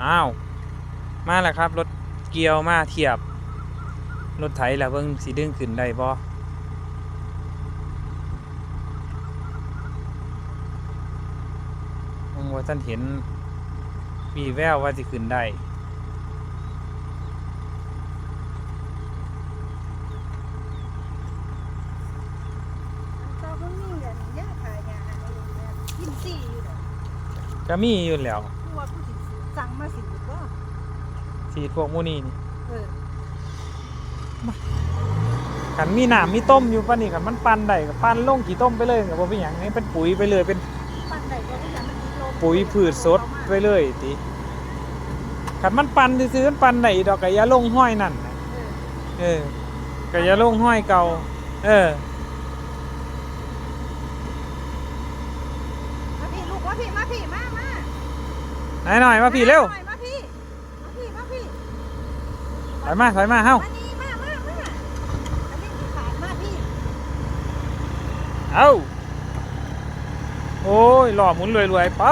อ้าว มาแล้วครับ รถเกียวมาเทียบ รถไถแล้วเบิ่งสิดึงขึ้นได้บ่มองว่าท่านเห็นมีแววว่าสิขึ้นได้เจ้าเพิ่งนี่เดี๋ยวนี้ยาขายยาอะไรอย่างเงี้ยกินซี่อยู่เดี๋ยวก็มีอยู่แล้ว ผู้ว่าผู้สิสั่งมาสิก็ สีดพวกหมูนี่นี่เออขันมีหนามมีต้มอยู่ปะนี่ขันมันปั่นได้ก็ปั่นลงกี่ต้มไปเลยกับบ่เป็นหยังนี่เป็นปุ๋ยไปเลยเป็นปั่นได้ก็ไม่อยากมันกินลมปุ๋ยพืชสดไปเลยติขันมันปั่นซื้อๆมันปั่นได้ดอกกะยาลงห้อยนั่นน่ะเออเออกะยาลงห้อยเก่า เออ มาพี่ลูกมาพี่มาพี่มามาไหนหน่อยมาพี่เร็ว หน่อยมาพี่มาพี่มาพี่ ถอยมาถอยมาเฮ้านี่มามามาอันนี้สิขาดมาพี่เอาโอ้ยหล่อหมุนรวยๆไป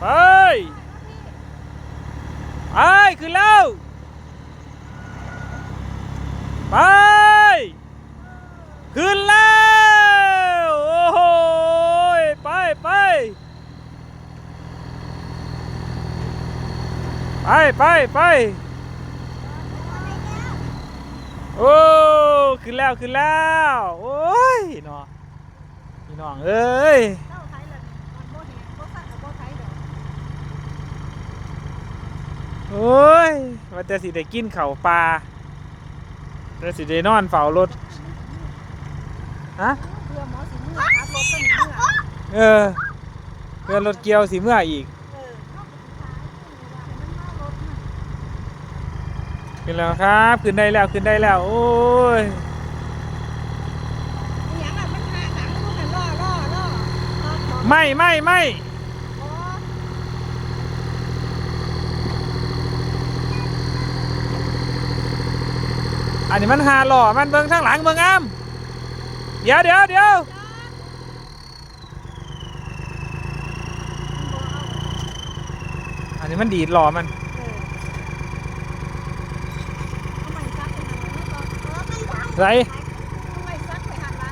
ไป ไป ขึ้นแล้ว ไป ขึ้นแล้ว โอ้โหไปไปไปไปไป โอ้ขึ้นแล้วขึ้นแล้วโอ้ยน้องพี่น้องเอ้ยเจ้าไทยเลยมันโบแหงโบสั่งกับโบไทยเดี๋ยวโอ้ยว่าแต่สิได้กินข้าวปลาแต่สิได้นอนเฝ้ารถฮะเพื่อหมอสิเมื่อขับรถก็หนีเมื่อเออเพื่อนรถเกียวสิเมื่ออีก เออเข้าไปสุดท้ายมันมารถน่ะ ขึ้นแล้วครับขึ้นได้แล้วขึ้นได้แล้ว โอ้ยอย่างอะมันหาหนังพวกนั้นล่อล่อล่อล่อของไม่ไม่ไม่อันนี้มันหาหล่อมันเบิ่งทางหลังเบิ่งอ้ามเดี๋ยวเดี๋ยวเดี๋ยวอันนี้มันดีดหล่อมัน เออเอาไม้ซักไปหันละเออ ไม่ซักไรเอาไม้ซักไปหันละ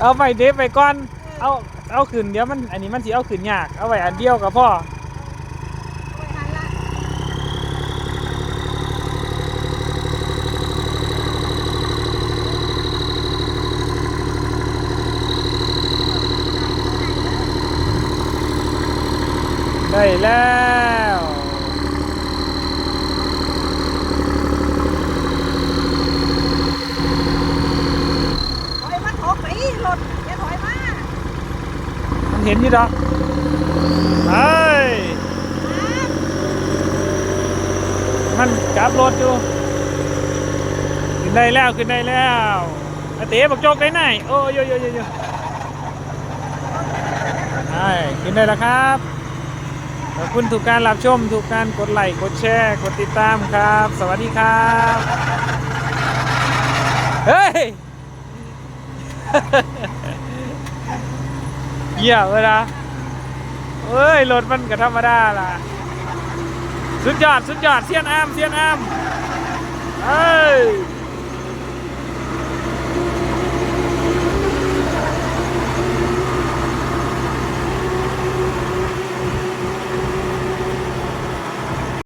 เอาไปเดฟไปก่อนเออเอาเอาขึ้นเดี๋ยวมันอันนี้มันสิเอาขึ้นยาก เอาไว้อันเดียวกับพ่อเอาไปหันละได้แล้ว ถอยมาถกไป รถอย่าถอยมามันเห็นอยู่ดอกเฮ้ยมันกลับรถอยู่ขึ้นได้แล้วขึ้นได้แล้วอาเต๋บอกโจกได้ไหนโอ้ยโยโยโยใช่ขึ้นได้แล้วครับขอบคุณทุกการรับชมทุกการกดไลค์กดแชร์กดติดตามครับ สวัสดีครับ เฮ้ย เหี้ยเวลาเอ้ยรถมันก็ธรรมดาล่ะ สุดยอด สุดยอดเซียนแอมเซียนแอมเอ้ย